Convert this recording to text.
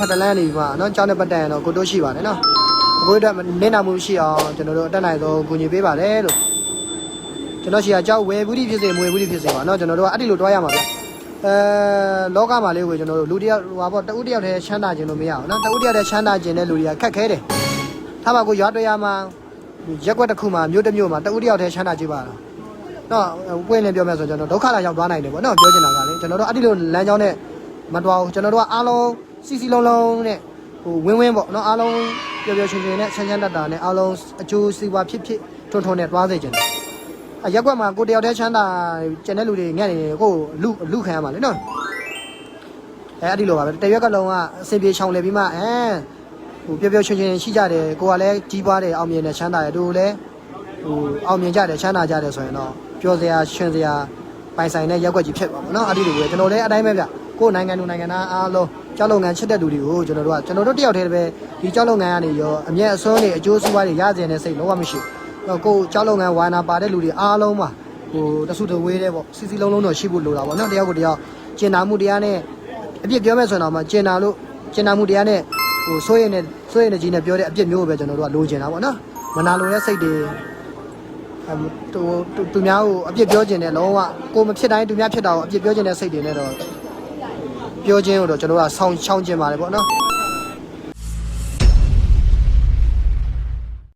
ဖတ်တလန်းနေပြီမှာနော်ကျောင်းနဲ့ပတ်သက်ရင်တော့ကိုတို့ရှိပါတယ်နော်အကိုတို့နေနာမှုရှိအောင်ကျွန်တော်တို့အတက်နိုင်ဆုံးကူညီပေးပါတယ်လို့ကျွန်တော်ရှိရကြောက်ဝယ်ဘူးတိဖြစ်စေမွေဘူးတိဖြစ်စေပါနော်ကျွန်တော်တို့ကအဲ့ဒီလိုတွားရမှာဗျအဲလောကမှာလေးကိုကျွန်တော်တို့လူတယောက်ဟိုပါပေါ့တဦးတယောက်တည်းချမ်းသာခြင်းလို့မရဘူးနော်တဦးတယောက်တည်းချမ်းသာခြင်းတဲ့လူတွေကခက်ခဲတယ်ထားပါကိုရွာတွေ့ရမှာရက်ွက်တစ်ခုမှာမြို့တစ်မြို့မှာတဦးတယောက်တည်းချမ်းသာကြည့်ပါလားနော်ပွင့်လင်းပြောမယ်ဆိုကျွန်တော်ဒုက္ခလာရောက်သွားနိုင်တယ်ပေါ့နော်ပြောချင်တာကလေကျွန်တော်တို့အဲ့ဒီလိုလမ်းကြောင်းနဲ့မတော်ဘူးကျွန်တော်တို့ကအားလုံး စီစီလုံးလုံးနဲ့ဟိုဝင်းဝင်းပေါ့နော်အားလုံးပျော်ပျော်ရွှင်ရွှင်နဲ့ချမ်းချမ်းသာသာနဲ့အားလုံးအကျိုးစီးပွားဖြစ်ဖြစ်ထွန်းထွန်းနဲ့တွားစေချင်တယ်အရက်ကွက်မှာကိုတယောက်တည်းချမ်းသာကျန်တဲ့လူတွေငက်နေကိုလူလူခံရမှာလေနော်အဲအဲ့ဒီလိုပါပဲတရွက်ကလုံးကအစင်ပြေချောင်လေပြီးမှအဲဟိုပျော်ပျော်ရွှင်ရွှင်ရှိကြတယ်ကိုကလည်းကြီးပွားတယ်အောင်မြင်တယ်ချမ်းသာတယ်တို့လည်းဟိုအောင်မြင်ကြတယ်ချမ်းသာကြတယ်ဆိုရင်တော့ပျော်စရာရှင်စရာပိုင်ဆိုင်တဲ့ရက်ကွက်ကြီးဖြစ်ပါမယ်နော်အဲ့ဒီလိုပဲကျွန်တော်လည်းအတိုင်းပဲဗျ ကိုယ်နိုင်ငံသူနိုင်ငံသားအားလုံးကြောက်လုံငန်းချစ်တဲ့လူတွေကိုကျွန်တော်တို့ကကျွန်တော်တို့တယောက်တည်းပဲဒီကြောက်လုံငန်းကနေရောအမျက်အစွန်းတွေအကျိုးစီးပွားတွေရကျင်တဲ့စိတ်လုံးဝမရှိဘူးတော့ကိုယ်ကြောက်လုံငန်းဝါနာပါတဲ့လူတွေအားလုံးပါဟိုတဆုတဝေးတဲ့ပေါ့စီစီလုံးလုံးတော့ရှိဖို့လိုတာပေါ့နော်တရားကိုတရားကျင်နာမှုတရားနဲ့အပြစ်ပြောမဲ့ဆိုတော့မှကျင်နာလို့ကျင်နာမှုတရားနဲ့ဟိုစိုးရိမ်နဲ့စိုးရိမ်နေကြီးနဲ့ပြောတဲ့အပြစ်မျိုးကိုပဲကျွန်တော်တို့ကလိုချင်တာပေါ့နော်မနာလိုတဲ့စိတ်တွေအမ်တူတူသူများကိုအပြစ်ပြောခြင်းနဲ့လုံးဝကိုမဖြစ်တိုင်းသူများဖြစ်တာကိုအပြစ်ပြောခြင်းတဲ့စိတ်တွေနဲ့တော့ ပြောခြင်းကိုတော့ကျွန်တော်တို့ကဆောင်းချောင်းခြင်းပါတယ်ပေါ့နော်